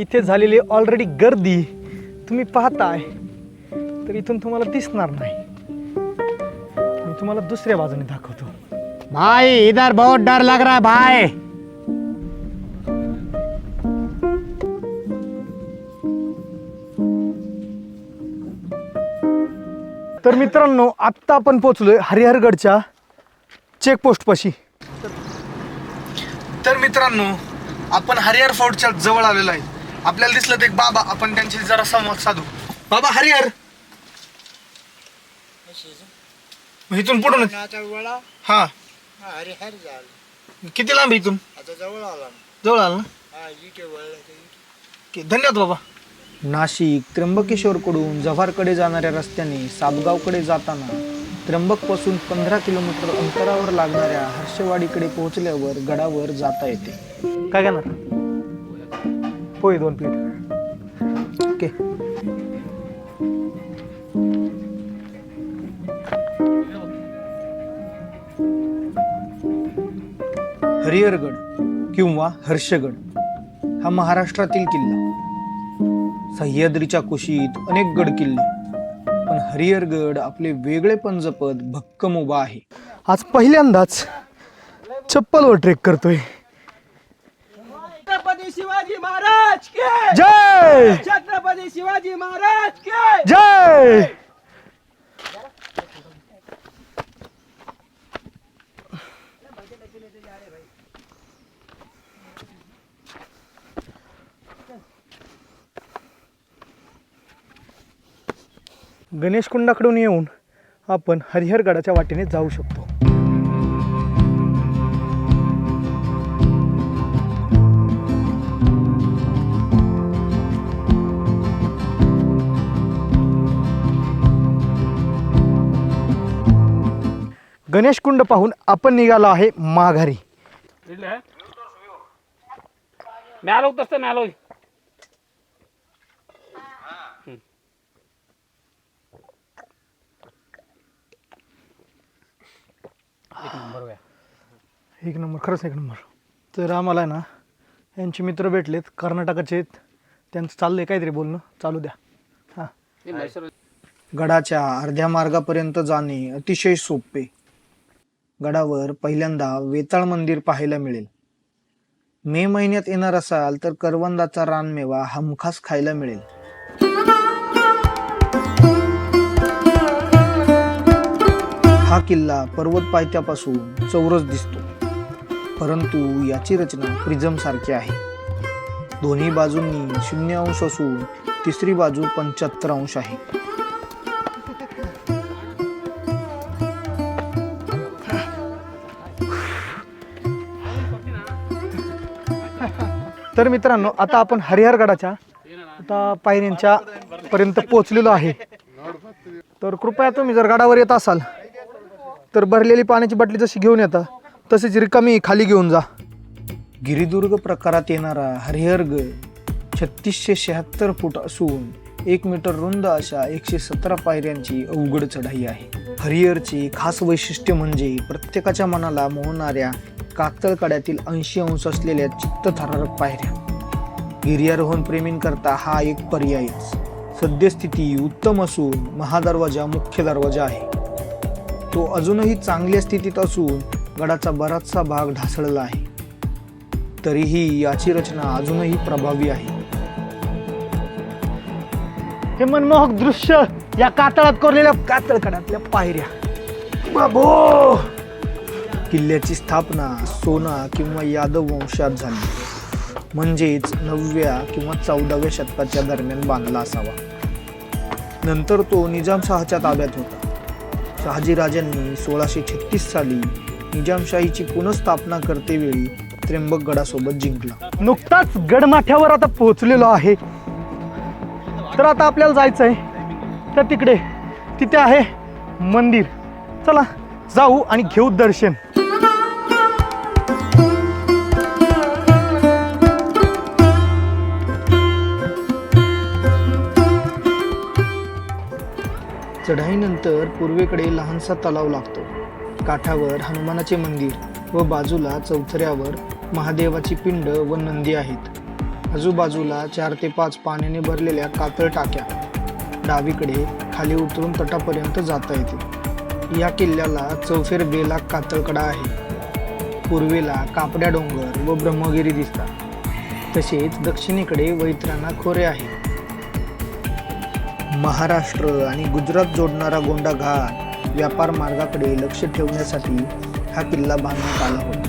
इथे झालेली ऑलरेडी गर्दी तुम्ही पाहताय तर इथून तुम्हाला दिसणार नाही. मी तुम्हाला दुसऱ्या बाजूने दाखवतो. भाई इधर बहुत डर लग रहा है भाई. तर मित्रांनो आत्ता आपण पोहोचलोय हरिहरगडच्या चेकपोस्ट पाशी तर मित्रांनो आपण हरिहर फोर्टच्या जवळ आलेलो आहे. आपल्याला दिसलं ते एक बाबा आपण त्यांची जरा संवाद साधू. बाबा हरिहर. मग इथून पुढून? वळा. हा. अरे हर झालं. किती लांब आहे इथून? आता जवळ आला जवळ आलं ना? हा इथे वळला ओके, धन्यवाद बाबा. नाशिक त्र्यंबकेश्वरकडून जव्हारकडे जाणाऱ्या रस्त्याने साबगावकडे जाताना त्र्यंबकपासून पंधरा किलोमीटर अंतरावर लागणाऱ्या हर्षवाडीकडे पोहोचल्यावर गडावर जाता येते. काय घेणार पोय दोन प्लेट. ओके. हरिहरगड किंवा हर्षगड हा महाराष्ट्रातील किल्ला. सह्याद्रीच्या कुशीत अनेक गड किल्ले पण हरिहरगड आपले वेगळेपण जपत भक्कम उभा आहे. आज पहिल्यांदाच चप्पलवर ट्रेक करतोय. छत्रपती शिवाजी महाराज! के। जय। छत्रपती शिवाजी महाराज के। जय। गणेशकुंडाकडून येऊन आपण हरिहरगडाच्या वाटेने जाऊ शकतो. गणेश कुंड पाहून आपण निघालो आहे माघारी. एक नंबर खरंच एक नंबर. तर आम्हाला ना यांचे मित्र भेटलेत कर्नाटकाचे त्यांचं चाललंय काहीतरी बोलणं. चालू द्या. हां. गडाच्या अर्ध्या मार्गापर्यंत जाणे अतिशय सोपे. गडावर पहिल्यांदा वेताळ मंदिर पाहायला मिळेल. मे महिन्यात येणार असाल तर करवंदाचा रानमेवा हमखास खायला मिळेल. हा किल्ला पर्वत पायथ्यापासून चौरस दिसतो. परंतु याची रचना प्रिझम सारखी आहे. दोन्ही बाजूंनी शून्य अंश असून तिसरी बाजू पंच्याहत्तर अंश आहे. तर मित्रांनो आता आपण हरिहरगडाच्या आता पायऱ्यांच्या पर्यंत पोहोचलेलो आहे. तर कृपया तुम्ही जर गडावर येत असाल तर भरलेली पाण्याची बाटली जशी घेऊन येता तसेच रिकामी खाली घेऊन जा. गिरिदुर्ग प्रकारात येणारा हरिहरगड छत्तीसशे शहात्तर फूट असून एक मीटर रुंद अशा एकशे सतरा पायऱ्यांची अवघड चढाई आहे. हरिहरची खास वैशिष्ट्य म्हणजे प्रत्येकाच्या मनाला मोहणाऱ्या कातळ कड्यातील ऐंशी अंश असलेल्या चित्तथरारक पायऱ्या. गिर्यारोहण प्रेमींकरता हा एक पर्यायच. सद्यस्थिती उत्तम असून महादरवाजा मुख्य दरवाजा आहे. तो अजूनही चांगल्या स्थितीत असून गडाचा बराचसा भाग ढासळला आहे. तरीही याची रचना अजूनही प्रभावी आहे. हे मनमोहक दृश्य या कातळात कोरलेल्या कातळकडातल्या पायऱ्या. बाबो! किल्ल्याची स्थापना सोना किंवा यादव वंशात झाली. म्हणजेच नवव्या किंवा चौदाव्या शतकाच्या दरम्यान बांधला असावा. नंतर तो निजामशहाच्या ताब्यात होता. शहाजीराजांनी सोळाशे छत्तीस साली निजामशाहीची पुनर्स्थापना करतेवेळी त्र्यंबकगडासोबत जिंकला. नुकताच गडमाथ्यावर आता पोहोचलेलो आहे. तर आता आपल्याला जायचं आहे तर तिकडे तिथे आहे मंदिर. चला जाऊ आणि घेऊ दर्शन. चढाईनंतर पूर्वेकडे लहानसा तलाव लागतो. काठावर हनुमानाचे मंदिर व बाजूला चौथऱ्यावर महादेवाची पिंड व नंदी आहेत. आजूबाजूला चार ते पाच पाण्याने भरलेल्या कातळ टाक्या. डावीकडे खाली उतरून तटापर्यंत जाता येते. या किल्ल्याला चौफेर बेला कातळकडा आहे. पूर्वेला कापड्या डोंगर व ब्रह्मगिरी दिसतात. तसेच दक्षिणेकडे वैतराणा खोरे आहे महाराष्ट्र आणि गुजरात जोडणारा गोंडाघाट व्यापार मार्गाकडे लक्ष ठेवण्यासाठी हा किल्ला बांधण्यात आला होता.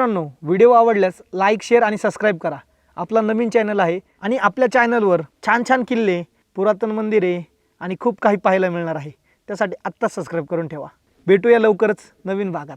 मित्रांनो व्हिडिओ आवडल्यास लाईक शेअर आणि सबस्क्राईब करा. आपला नवीन चॅनल आहे आणि आपल्या चॅनलवर छान छान किल्ले पुरातन मंदिरे आणि खूप काही पाहायला मिळणार आहे. त्यासाठी आत्ताच सबस्क्राईब करून ठेवा. भेटूया लवकरच नवीन भागात.